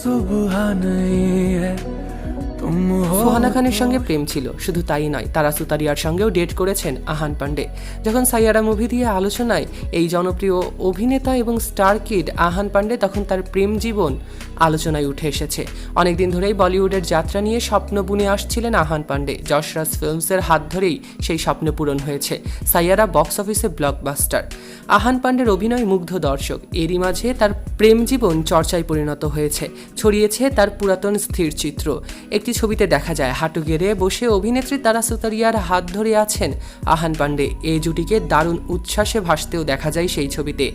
सुबह नहीं है तुम हो সোহানা খানের সঙ্গে প্রেম ছিল, শুধু তাই নয়, তারা সুতারিয়ার সঙ্গেও ডেট করেছেন আহান পান্ডে। যখন সাইয়ারা মুভি দিয়ে আলোচনায় এই জনপ্রিয় অভিনেতা এবং স্টার কিড আহান পান্ডে তখন তার প্রেম জীবন আলোচনায় উঠে এসেছে। অনেকদিন ধরেই বলিউডের যাত্রা নিয়ে স্বপ্ন বুনে আসছিলেন আহান পান্ডে। যশরাজ ফিল্মসের হাত ধরেই সেই স্বপ্ন পূরণ হয়েছে, সাইয়ারা বক্স অফিসে ব্লকবাস্টার। আহান পান্ডের অভিনয় মুগ্ধ দর্শক, এরই মাঝে তার প্রেম জীবন চর্চায় পরিণত হয়েছে, ছড়িয়েছে তার পুরাতন স্থির চিত্র। একটি ছবিতে দেখা যায়, হাঁটু গেড়ে বসে অভিনেত্রী তারা সুতারিয়ার হাত ধরে আছেন আহান পান্ডে। এই জুটিকে দারুণ উচ্ছ্বাসে ভাসতেও দেখা যায় সেই ছবিতে।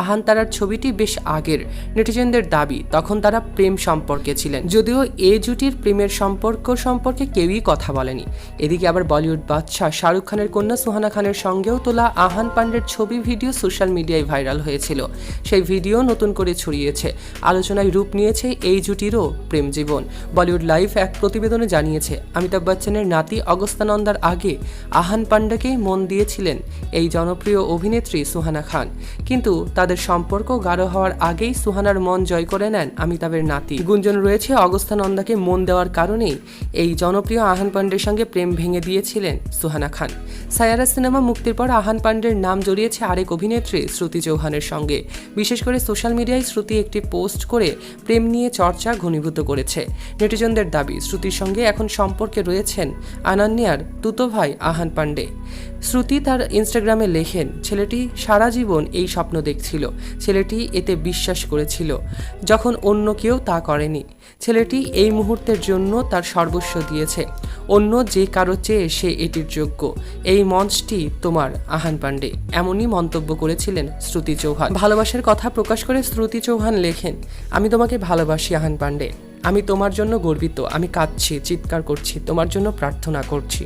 আহান তারার ছবিটি বেশ আগের। নেটিজেনদের দাবি, তখন তারা প্রেম সম্পর্কে ছিলেন। যদিও এ জুটির প্রেমের সম্পর্ক সম্পর্কে কেউই কথা বলেনি। এদিকে আবার বলিউড বাদশাহ শাহরুখ খানের কন্যা সুহানা খানের সঙ্গেও তোলা আহান পান্ডের ছবি ভিডিও সোশ্যাল মিডিয়ায় ভাইরাল হয়েছিল। সেই ভিডিও নতুন করে ছড়িয়েছে। আলোচনায় রূপ নিয়েছে এই জুটিরও প্রেম জীবন। বলিউড লাইভ এক প্রতিবেদনে জানিয়েছে, অমিতাভ বচ্চনের নাতি অগস্তানন্দার আগে আহান পান্ডাকেই মন দিয়েছিলেন এই জনপ্রিয় অভিনেত্রী সুহানা খান। কিন্তু তাদের সম্পর্ক গাঢ় হওয়ার আগেই সুহানার মন জয় করে নেন অমিতাভের নাতি। গুঞ্জন রয়েছে অগস্তানন্দাকে মন দেওয়ার কারণেই এই জনপ্রিয় আহান পান্ডের সঙ্গে প্রেম ভেঙে দিয়েছিলেন সুহানা খান। সায়ারা সিনেমা মুক্তির পর আহান পান্ডের নাম জড়িয়েছে আরেক অভিনেত্রী শ্রুতি চৌহানের সঙ্গে। বিশেষ করে সোশ্যাল মিডিয়ায় শ্রুতি একটি পোস্ট করে প্রেম নিয়ে চর্চা ঘনীভূত করেছে। নেটিজনদের দাবি শ্রুতির সঙ্গে এখন সম্পর্কে রয়েছেন আনান্যার তুতো ভাই আহান পান্ডে শ্রুতি তার ইনস্টাগ্রামে লেখেন, ছেলেটি সারা জীবন এই স্বপ্ন দেখছিল। ছেলেটি এতে বিশ্বাস করেছিল, যখন অন্য কেউ তা করেনি। ছেলেটি এই মুহূর্তের জন্য তার সর্বস্ব দিয়েছে। অন্য যে কারও চেয়ে সে এটির যোগ্য। এই মঞ্চটি তোমার, আহান পান্ডে এমনই মন্তব্য করেছিলেন শ্রুতি চৌহান। ভালোবাসার কথা প্রকাশ করে শ্রুতি চৌহান লেখেন, আমি তোমাকে ভালোবাসি, আহান পান্ডে আমি তোমার জন্য গর্বিত, আমি কাঁদছি, চিৎকার করছি, তোমার জন্য প্রার্থনা করছি।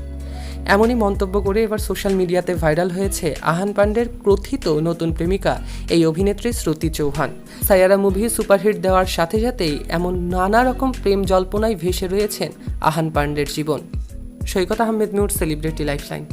এমনই মন্তব্য করে এবার সোশ্যাল মিডিয়াতে ভাইরাল হয়েছে আহান পান্ডের প্রথিত নতুন প্রেমিকা, এই অভিনেত্রী শ্রুতি চৌহান। সায়ারা মুভি সুপারহিট দেওয়ার সাথে সাথেই এমন নানা রকম প্রেম জল্পনায় ভেসে রয়েছেন আহান পান্ডের জীবন। Saikat Ahmed Noor celebrity lifeline